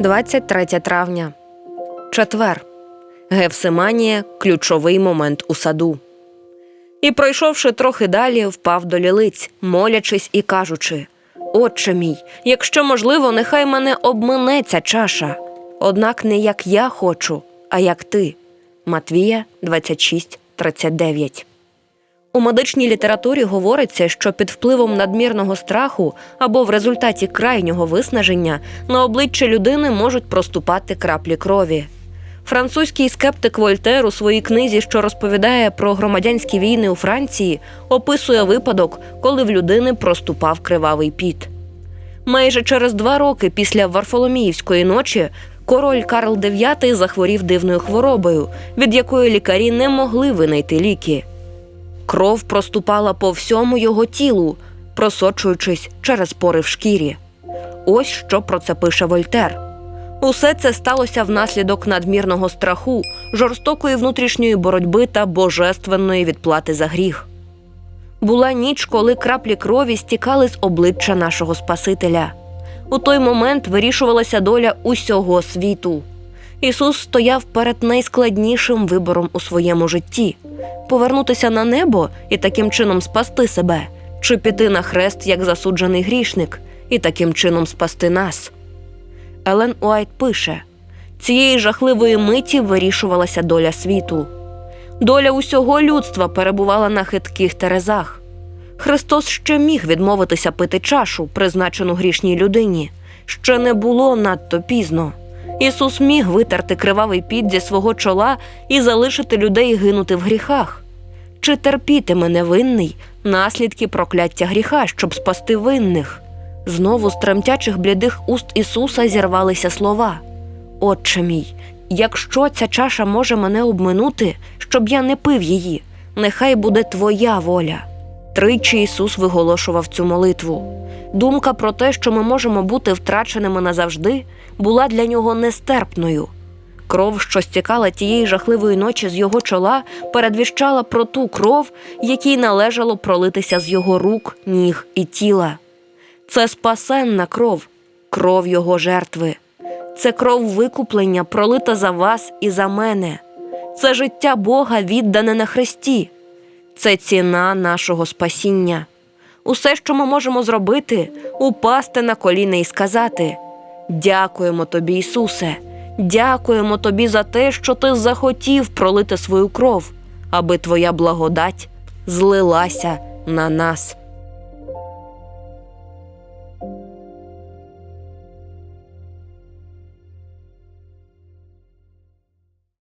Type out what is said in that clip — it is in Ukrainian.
23 травня. Четвер. Гевсиманія ключовий момент у саду. І, пройшовши трохи далі, впав до лілиць, молячись і кажучи: Отче мій, якщо можливо, нехай мене обмине ця чаша. Однак не як я хочу, а як ти. Матвія 26, 39. У медичній літературі говориться, що під впливом надмірного страху або в результаті крайнього виснаження на обличчя людини можуть проступати краплі крові. Французький скептик Вольтер у своїй книзі, що розповідає про громадянські війни у Франції, описує випадок, коли в людини проступав кривавий піт. Майже через два роки після Варфоломіївської ночі король Карл IX захворів дивною хворобою, від якої лікарі не могли винайти ліки. Кров проступала по всьому його тілу, просочуючись через пори в шкірі. Ось що про це пише Вольтер. Усе це сталося внаслідок надмірного страху, жорстокої внутрішньої боротьби та божественної відплати за гріх. Була ніч, коли краплі крові стікали з обличчя нашого Спасителя. У той момент вирішувалася доля усього світу. Ісус стояв перед найскладнішим вибором у своєму житті повернутися на небо і таким чином спасти себе, чи піти на хрест як засуджений грішник, і таким чином спасти нас. Елен Уайт пише: цієї жахливої миті вирішувалася доля світу. Доля усього людства перебувала на хитких терезах. Христос ще міг відмовитися пити чашу, призначену грішній людині. Ще не було надто пізно. Ісус міг витерти кривавий піт зі свого чола і залишити людей гинути в гріхах. Чи терпітиме невинний наслідки прокляття гріха, щоб спасти винних? Знову з тремтячих блідих уст Ісуса зірвалися слова: Отче мій, якщо ця чаша може мене обминути, щоб я не пив її, нехай буде Твоя воля. Тричі Ісус виголошував цю молитву. Думка про те, що ми можемо бути втраченими назавжди, була для нього нестерпною. Кров, що стікала тієї жахливої ночі з його чола, передвіщала про ту кров, якій належало пролитися з його рук, ніг і тіла. Це спасенна кров, кров його жертви. Це кров викуплення, пролита за вас і за мене. Це життя Бога, віддане на хресті. Це ціна нашого спасіння. Усе, що ми можемо зробити, упасти на коліна і сказати: Дякуємо тобі, Ісусе, дякуємо тобі за те, що ти захотів пролити свою кров, аби твоя благодать злилася на нас.